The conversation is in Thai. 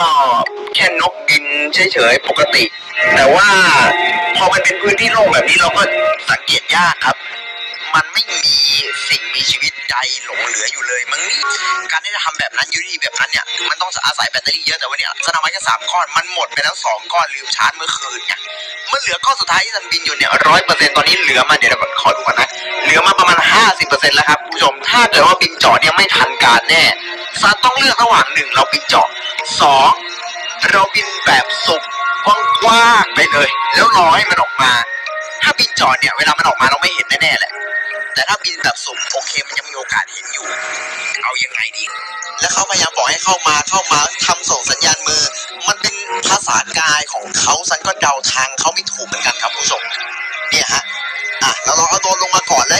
ก็แค่นกบินเฉยๆปกติ แต่ว่าพอมันเป็นพื้นที่โล่งแบบนี้เราก็สังเกตยากครับ มันไม่มีสิ่งมีชีวิตใดหลงเหลืออยู่เลยมั้งนี่การที่จะทำแบบนั้นยุทธีแบบนั้นเนี่ยมันต้องอาศัยแบตเตอรี่เยอะแต่ว่าเนี่ยสนามไว้แค่สามก้อนมันหมดไปแล้วสองก้อนลืมชาร์จเมื่อคืนไงมันเหลือก้อนสุดท้ายที่มันบินอยู่เนี่ยร้อยเปอร์เซ็นต์ตอนนี้เหลือมาเดี๋ยวขอดูก่อนนะ หลือมาประมาณ 50%แล้วครับคุณผู้ชม ถ้าเกิดว่าบินเจาะเนี่ยไม่ทันการแน่ซันต้องเลือกระหว่างหนึ่งเราบินเจาะสองเราบินแบบสุกกว้างๆไปเลย แล้วรอให้มันออกมา ถ้าบินเจาะเนี่ยเวลามันออกมาเราไม่เห็นแน่ๆแหละแต่ถ้าบินแบบสุ่มโอเคมันยังมีโอกาสเห็นอยู่ เอายังไงดี และเขาพยายามบอกให้เข้ามาเข้ามาทำส่งสัญญาณมือ มันเป็นภาษากายของเขาซันก็เดาทางเขาไม่ถูกเหมือนกันครับผู้ชม เนี่ยฮะอะเราลองเอาตัวลงมาก่อนและ